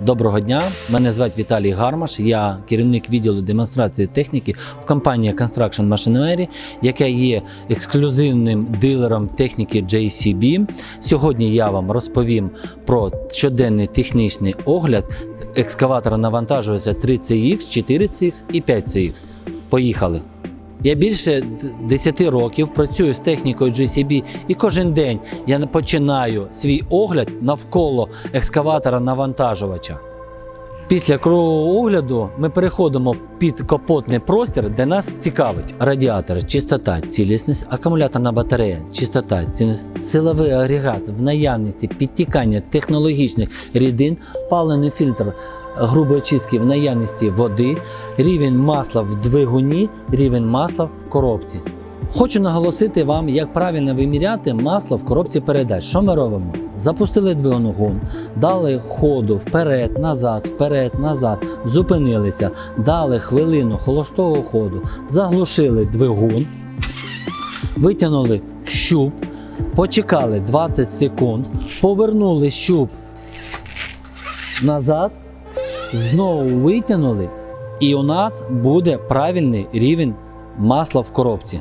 Доброго дня, мене звати Віталій Гармаш. Я керівник відділу демонстрації техніки в компанії Construction Machinery, яка є ексклюзивним дилером техніки JCB. Сьогодні я вам розповім про щоденний технічний огляд екскаватора навантажується 3CX, 4CX і 5CX. Поїхали! Я більше д- 10 років працюю з технікою GCB і кожен день я починаю свій огляд навколо екскаватора навантажувача. Після кругового огляду ми переходимо під капотний простір, де нас цікавить радіатор, чистота, цілісність, акумуляторна батарея, чистота, цілісність, силовий агрегат в наявності, підтікання технологічних рідин, палений фільтр грубої чистки в наявності води, рівень масла в двигуні, рівень масла в коробці. Хочу наголосити вам, як правильно виміряти масло в коробці передач. Що ми робимо? Запустили двигун, дали ходу вперед, назад, вперед, назад, зупинилися, дали хвилину холостого ходу, заглушили двигун, витягнули щуп, почекали 20 секунд, повернули щуп назад, знову витягнули, і у нас буде правильний рівень масла в коробці.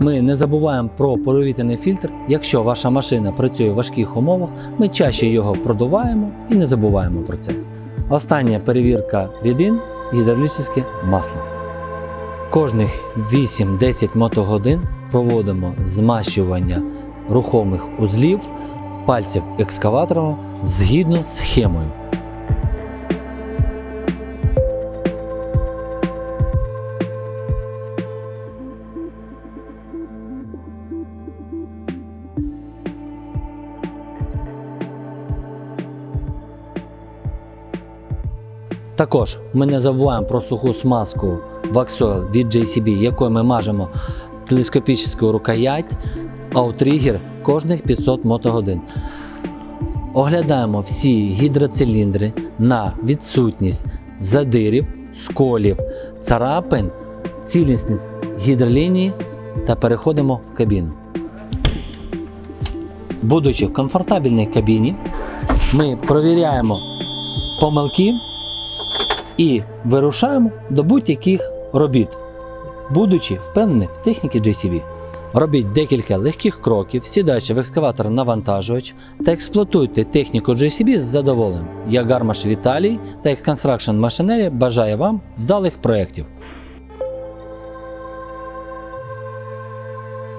Ми не забуваємо про повітряний фільтр. Якщо ваша машина працює в важких умовах, ми чаще його продуваємо і не забуваємо про це. Остання перевірка рідин гідравлічне масло. Кожних 8-10 мотогодин проводимо змащування рухомих узлів пальців екскаватора згідно з схемою. Також ми не забуваємо про суху смазку Waxoil від JCB, якою ми мажемо телескопічну рукоять, аутригер кожних 500 мотогодин. Оглядаємо всі гідроциліндри на відсутність задирів, сколів, царапин, цілісність гідролінії та переходимо в кабіну. Будучи в комфортабельній кабіні, ми провіряємо помилки і вирушаємо до будь-яких робіт, будучи впевнені в техніці JCB. Робіть декілька легких кроків, сідаючи в екскаватор навантажувач та експлуатуйте техніку JCB з задоволенням. Я Гармаш Віталій та Construction Machinery бажаю вам вдалих проєктів.